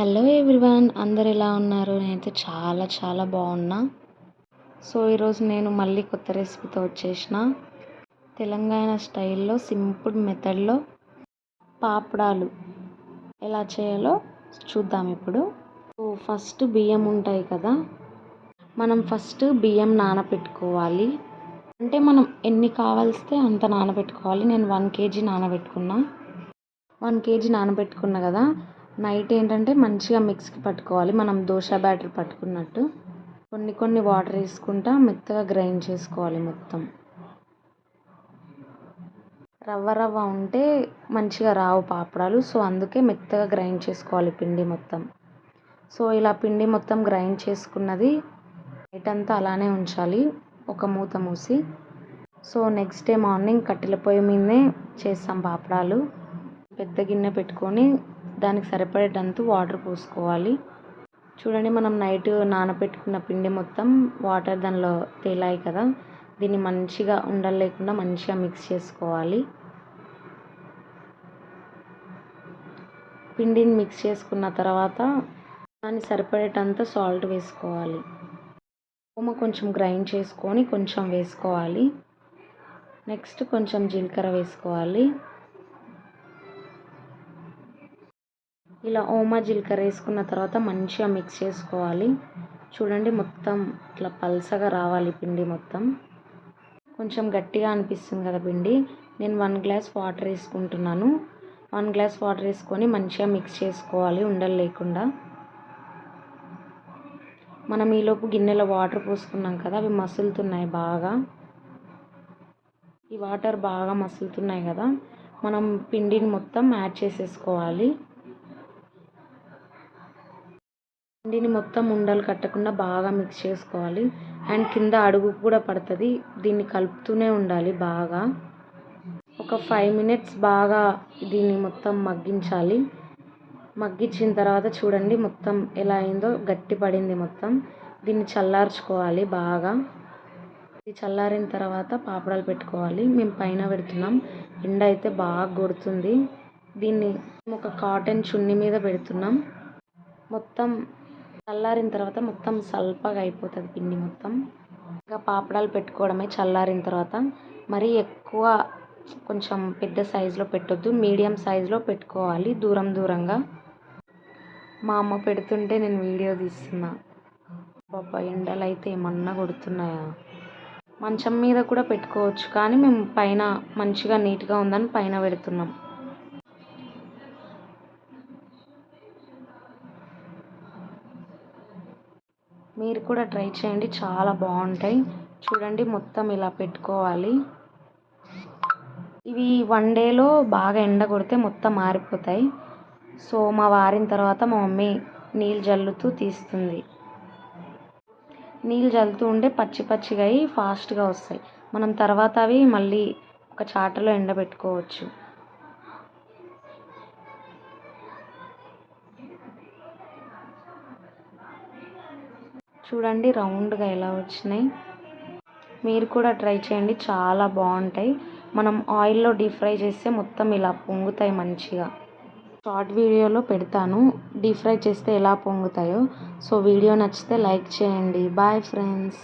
Hello everyone అందరు ఎలా ఉన్నారు? నేనైతే చాలా చాలా బాగున్నా. సో ఈరోజు నేను మళ్ళీ కొత్త రెసిపీతో వచ్చేసిన. తెలంగాణ స్టైల్లో సింపుల్ మెథడ్లో పాపడాలు ఎలా చేయాలో చూద్దాం ఇప్పుడు. సో ఫస్ట్ బియ్యం ఉంటాయి కదా మనం ఫస్ట్ బియ్యం నానబెట్టుకోవాలి అంటే మనం ఎన్ని కావాల్స్తే అంత నానబెట్టుకోవాలి. నేను వన్ కేజీ నానబెట్టుకున్నా. వన్ కేజీ నానబెట్టుకున్నా కదా నైట్ ఏంటంటే మంచిగా మిక్సీకి పట్టుకోవాలి. మనం దోశ బ్యాటర్ పట్టుకున్నట్టు. కొన్ని కొన్ని వాటర్ వేసుకుంటా మెత్తగా గ్రైండ్ చేసుకోవాలి మొత్తం. రవ్వ రవ్వ ఉంటే మంచిగా రావు పాపడాలు. సో అందుకే మెత్తగా గ్రైండ్ చేసుకోవాలి పిండి మొత్తం. సో ఇలా పిండి మొత్తం గ్రైండ్ చేసుకున్నది నైట్ అంతా అలానే ఉంచాలి. ఒక మూత మూసి. సో నెక్స్ట్ డే మార్నింగ్ కట్టెల పొయ్యి మీదనే చేస్తాం పాపడాలు. పెద్ద గిన్నె పెట్టుకొని దానికి సరిపడేటంత వాటర్ పోసుకోవాలి. చూడండి మనం నైట్ నానబెట్టుకున్న పిండి మొత్తం వాటర్ దానిలో తేలాయి కదా. దీన్ని మంచిగా ఉండలు లేకుండా మంచిగా మిక్స్ చేసుకోవాలి. పిండిని మిక్స్ చేసుకున్న తర్వాత దాన్ని సరిపడేటంత సాల్ట్ వేసుకోవాలి. ఉమ కొంచెం గ్రైండ్ చేసుకొని కొంచెం వేసుకోవాలి. నెక్స్ట్ కొంచెం జీలకర్ర వేసుకోవాలి. ఇలా ఓమా జీలకర్ర వేసుకున్న తర్వాత మంచిగా మిక్స్ చేసుకోవాలి. చూడండి మొత్తం ఇట్లా పల్సగా రావాలి పిండి మొత్తం. కొంచెం గట్టిగా అనిపిస్తుంది కదా పిండి. నేను వన్ గ్లాస్ వాటర్ వేసుకుంటున్నాను. వన్ గ్లాస్ వాటర్ వేసుకొని మంచిగా మిక్స్ చేసుకోవాలి ఉండలు లేకుండా. మనం ఈలోపు గిన్నెలో వాటర్ పోసుకున్నాం కదా అవి మసులుతున్నాయి బాగా. ఈ వాటర్ బాగా మసులుతున్నాయి కదా మనం పిండిని మొత్తం యాడ్ చేసేసుకోవాలి. దీన్ని మొత్తం ఉండలు కట్టకుండా బాగా మిక్స్ చేసుకోవాలి. అండ్ కింద అడుగు కూడా పడుతుంది. దీన్ని కలుపుతూనే ఉండాలి బాగా. ఒక ఫైవ్ మినిట్స్ బాగా దీన్ని మొత్తం మగ్గించాలి. మగ్గించిన తర్వాత చూడండి మొత్తం ఎలా అయిందో గట్టి పడింది మొత్తం. దీన్ని చల్లార్చుకోవాలి బాగా. ఇది చల్లారిన తర్వాత పాపడాలు పెట్టుకోవాలి. మేము పైన పెడుతున్నాం. ఎండ అయితే బాగా కొడుతుంది. దీన్ని ఒక కాటన్ చున్నీ మీద పెడుతున్నాం. మొత్తం చల్లారిన తర్వాత మొత్తం సల్పగా అయిపోతుంది పిండి మొత్తం. ఇంకా పాపడాలు పెట్టుకోవడమే చల్లారిన తర్వాత. మరీ ఎక్కువ కొంచెం పెద్ద సైజులో పెట్టొద్దు మీడియం సైజులో పెట్టుకోవాలి దూరం దూరంగా. మా అమ్మ పెడుతుంటే నేను వీడియో తీస్తున్నా. బాబా ఎండలు అయితే ఏమన్నా కొడుతున్నాయా? మంచం మీద కూడా పెట్టుకోవచ్చు కానీ మేము పైన మంచిగా నీట్గా ఉందని పైన పెడుతున్నాం. మీరు కూడా ట్రై చేయండి. చాలా బాగుంటాయి. చూడండి మొత్తం ఇలా పెట్టుకోవాలి. ఇవి వన్ డేలో బాగా ఎండ కొడితే మొత్తం మారిపోతాయి. సో మా వారిన తర్వాత మా మమ్మీ నీళ్ళు జల్లుతూ తీస్తుంది. నీళ్ళు జల్లుతూ ఉంటే పచ్చి పచ్చిగా అయి ఫాస్ట్గా వస్తాయి. మనం తర్వాత అవి మళ్ళీ ఒక చాటలో ఎండబెట్టుకోవచ్చు. చూడండి రౌండ్గా ఎలా వచ్చినాయి. మీరు కూడా ట్రై చేయండి చాలా బాగుంటాయి. మనం ఆయిల్లో డీప్ ఫ్రై చేస్తే మొత్తం ఇలా పొంగుతాయి మంచిగా. షార్ట్ వీడియోలో పెడతాను డీప్ ఫ్రై చేస్తే ఎలా పొంగుతాయో. సో వీడియో నచ్చితే లైక్ చేయండి. Bye friends.